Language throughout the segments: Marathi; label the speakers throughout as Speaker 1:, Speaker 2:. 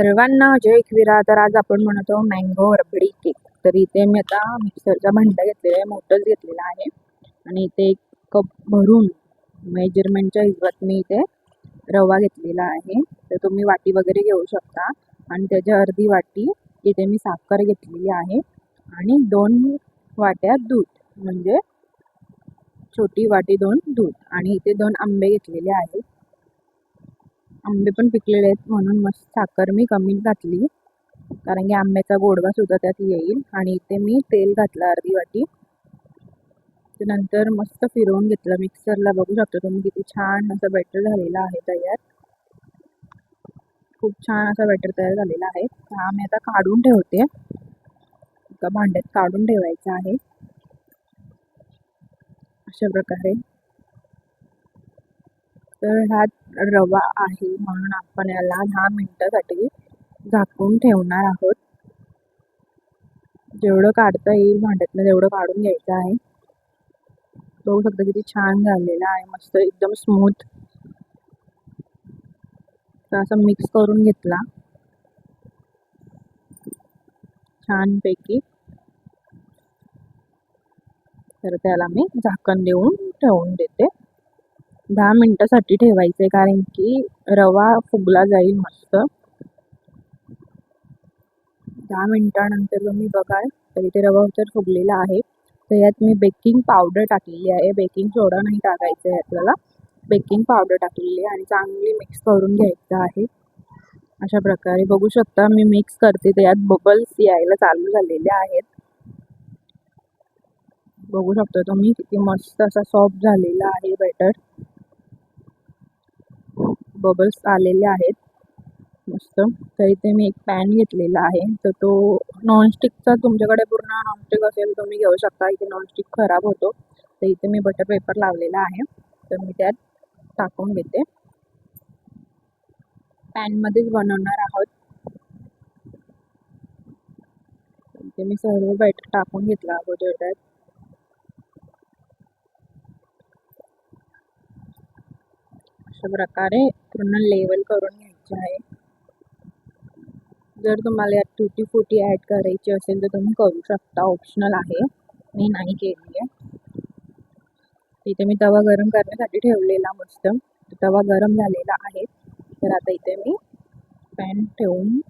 Speaker 1: सर्वांना जय एकविरा. तर आज आपण म्हणतो मँगो रबडी केक तर इथे मी आता मिक्सरचा भांडा घेतलेला आहे मोठंच घेतलेला आहे. आणि इथे एक कप भरून मेजरमेंटच्या हिशोबात मी इथे रवा घेतलेला आहे. तर तुम्ही वाटी वगैरे घेऊ शकता. आणि त्याच्या अर्धी वाटी इथे मी साखर घेतलेली आहे. आणि दोन वाट्या दूध म्हणजे छोटी वाटी दोन दूध. आणि इथे दोन आंबे घेतलेले आहेत. आंबे पण पिकलेले आहेत म्हणून मस्त साखर मी कमी घातली. कारण की आंब्याचा गोडवा सुद्धा त्यात येईल. आणि इथे मी तेल घातलं अर्धी वाटी. ते नंतर मस्त फिरवून घेतलं मिक्सरला. बघू शकता तुम्ही किती छान असं बॅटर झालेलं आहे तयार. खूप छान असा बॅटर तयार झालेला आहे. हा मी आता काढून ठेवते. एका भांड्यात काढून ठेवायचा आहे. अशा प्रकारे. तर हा रवा आहे म्हणून आपण याला दहा मिनटासाठी झाकून ठेवणार आहोत. जेवढं काढता येईल भांड्यातनं तेवढं काढून घ्यायचं आहे. बघू शकता किती छान झालेला आहे. मस्त एकदम स्मूथ तर असं मिक्स करून घेतला. छानपैकी. तर त्याला मी झाकण देऊन ठेवून देते. दहा मिनटासाठी ठेवायचं आहे कारण की रवा फुगला जाईल मस्त. दहा मिनटानंतर तुम्ही बघाल तर इथे रवा तर फुगलेला आहे. तर यात मी बेकिंग पावडर टाकलेली आहे. बेकिंग सोडा नाही टाकायचं आहे आपल्याला. बेकिंग पावडर टाकलेली आहे आणि चांगली मिक्स करून घ्यायचं आहे. अशा प्रकारे बघू शकता मी मिक्स करते. तर यात बबल्स यायला चालू झालेले आहेत. बघू शकता तुम्ही किती मस्त असा सॉफ्ट झालेला आहे बॅटर. बबल्स आलेले आहेत. मस्त. तर इथे मी एक पॅन घेतलेला आहे. तर तो नॉनस्टिकचा तुमच्याकडे पूर्ण नॉनस्टिक असेल तुम्ही घेऊ शकता. इथे नॉनस्टिक खराब होतो. तर इथे मी बटर पेपर लावलेला आहे. तर मी त्यात टाकून घेते. पॅनमध्येच बनवणार आहोत. इथे मी सर्व बॅटर टाकून घेतला अगोदर त्यात. अशा प्रकारे पूर्ण लेवल करून घ्यायचे आहे. जर तुम्हाला यात तुटी फुटी ॲड करायची असेल तर तुम्ही करू शकता. ऑप्शनल आहे. मी नाही केली आहे. इथे मी तवा गरम करण्यासाठी ठेवलेला मस्त. तवा गरम झालेला आहे. तर आता इथे मी पॅन ठेवून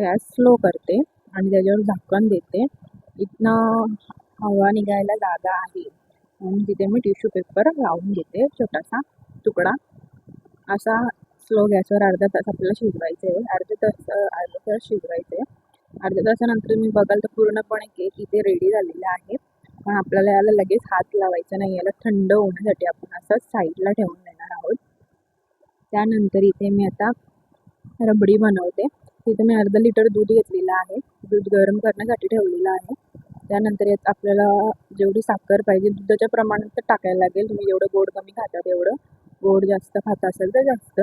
Speaker 1: गॅस स्लो करते आणि त्याच्यावर झाकण देते. इथनं हवा निघायला जागा आहे. म्हणून तिथे मी टिश्यू पेपर लावून घेते छोटासा. तुकडा. असा स्लो गॅसवर अर्धा तास आपल्याला शिजवायचं आहे अर्धा तास अर्धा तास शिजवायचं आहे अर्ध्या तासानंतर मी बघाल तर पूर्णपणे केक इथे रेडी झालेला आहे. पण आपल्याला याला लगेच हात लावायचा नाही. याला थंड होण्यासाठी आपण असं साईडला ठेवून देणार आहोत. त्यानंतर इथे मी आता रबडी बनवते. तिथे मी अर्धा लिटर दूध घेतलेलं आहे. दूध गरम करण्यासाठी ठेवलेलं आहे. त्यानंतर यात आपल्याला जेवढी साखर पाहिजे दुधाच्या प्रमाणात टाकायला लागेल. तुम्ही जेवढं गोड कमी खाता तेवढं. गोड जास्त खात असेल तर जास्त.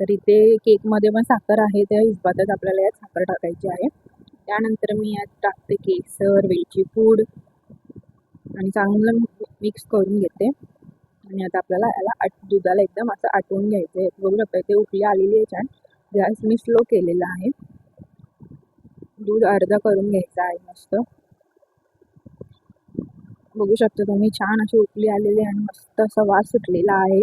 Speaker 1: तर इथे केकमध्ये पण साखर आहे त्या हिशोबातच आपल्याला यात साखर टाकायची आहे. त्यानंतर मी यात टाकते केसर वेलची पूड आणि चांगलं मिक्स करून घेते. आणि आता आपल्याला याला आट दुधाला एकदम असं आटवून घ्यायचं आहे. बघू शकता इथे उकळी आलेली आहे छान. गॅस मी स्लो केलेला आहे. दूध अर्धा करून घ्यायचा आहे मस्त. बघू शकता तुम्ही छान अशी उकळी आलेली आणि मस्त असा वास सुटलेला आहे.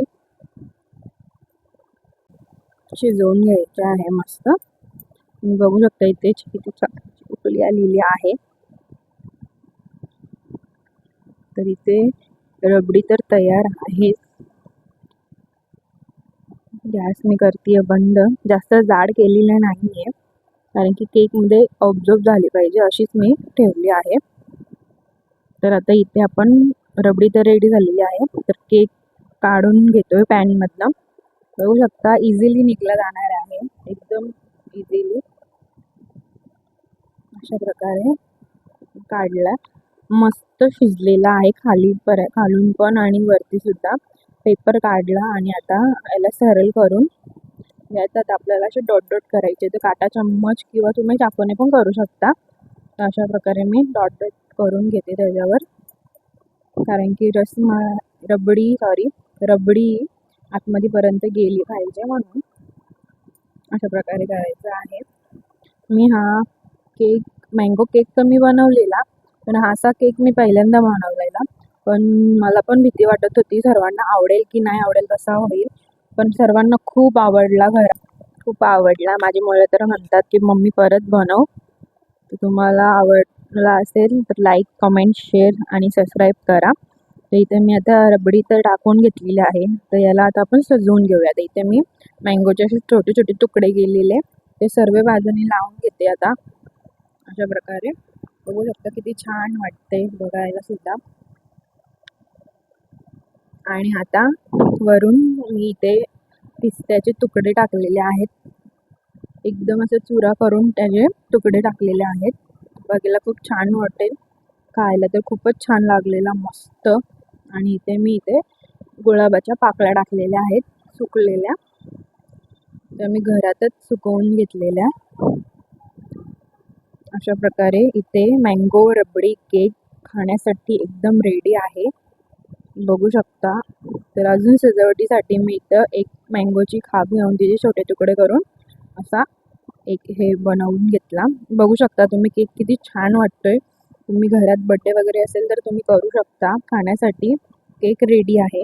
Speaker 1: शिजवून घ्यायचे आहे मस्त. तुम्ही बघू शकता इथे किती छान आलेली आहे. तर इथे रबडी तर तयार आहे. गॅस मी करते बंद. जास्त जाड केलेलं नाही आहे कारण की केकमध्ये ऑब्झर्व झाली पाहिजे अशीच मी ठेवली आहे. तर आता इथे आपण रबडी तर रेडी झालेली आहे. तर केक काढून घेतोय पॅनमधनं बघू शकता इझिली निघला जाणार आहे. एकदम इझिली अशा प्रकारे काढला. मस्त शिजलेला आहे खाली पर खालून पण आणि वरती सुद्धा. पेपर काढला आणि आता याला सरल करून याच्यात आपल्याला असे डॉट डॉट करायचे तर काटा चम्मच किंवा तुम्ही चाकूने पण करू शकता. तर अशा प्रकारे मी डॉट डॉट करून घेते त्याच्यावर. कारण की रसमा रबडी सॉरी रबडी आतमध्येपर्यंत गेली पाहिजे म्हणून अशा प्रकारे करायचं आहे. मी हा केक मँगो केक तर मी बनवलेला पण हा असा केक मी पहिल्यांदा बनवलेला. पण मला पण भीती वाटत होती सर्वांना आवडेल की नाही आवडेल कसा होईल. पण सर्वांना खूप आवडला घरात खूप आवडला. माझी मुलं तर म्हणतात की मम्मी परत बनव. तर तुम्हाला आवडला असेल तर लाईक कमेंट शेअर आणि सबस्क्राईब करा. तर इथे मी आता रबडी तर टाकून घेतलेली आहे. तर याला आता आपण सजवून घेऊया तर इथे मी मँगोचे असे छोटे छोटे तुकडे केलेले. ते सर्व बाजूने लावून घेते आता. अशा प्रकारे. बघू शकता किती छान वाटते बघायला सुद्धा. आणि आता वरून मी इथे पिस्त्याचे तुकडे टाकलेले आहेत. एकदम असं चुरा करून त्याचे तुकडे टाकलेले आहेत. बघायला खूप छान वाटेल. खायला तर खूपच छान लागलेला मस्त. आणि इथे मी इथे गुलाबाच्या पाकळ्या टाकलेल्या आहेत सुकलेल्या. त्या मी घरातच सुकवून घेतलेल्या. अशा प्रकारे इथे मँगो रबडी केक खाण्यासाठी एकदम रेडी आहे. बघू शकता. तर अजून सजावटीसाठी मी इथं एक मँगोची खाप घेऊन तिचे छोटे तुकडे करून असा एक हे बनवून घेतला. बघू शकता तुम्ही केक किती छान वाटतोय. तुम्ही घरात बड्डे वगैरे असेल तर तुम्ही करू शकता. खाण्यासाठी केक रेडी आहे.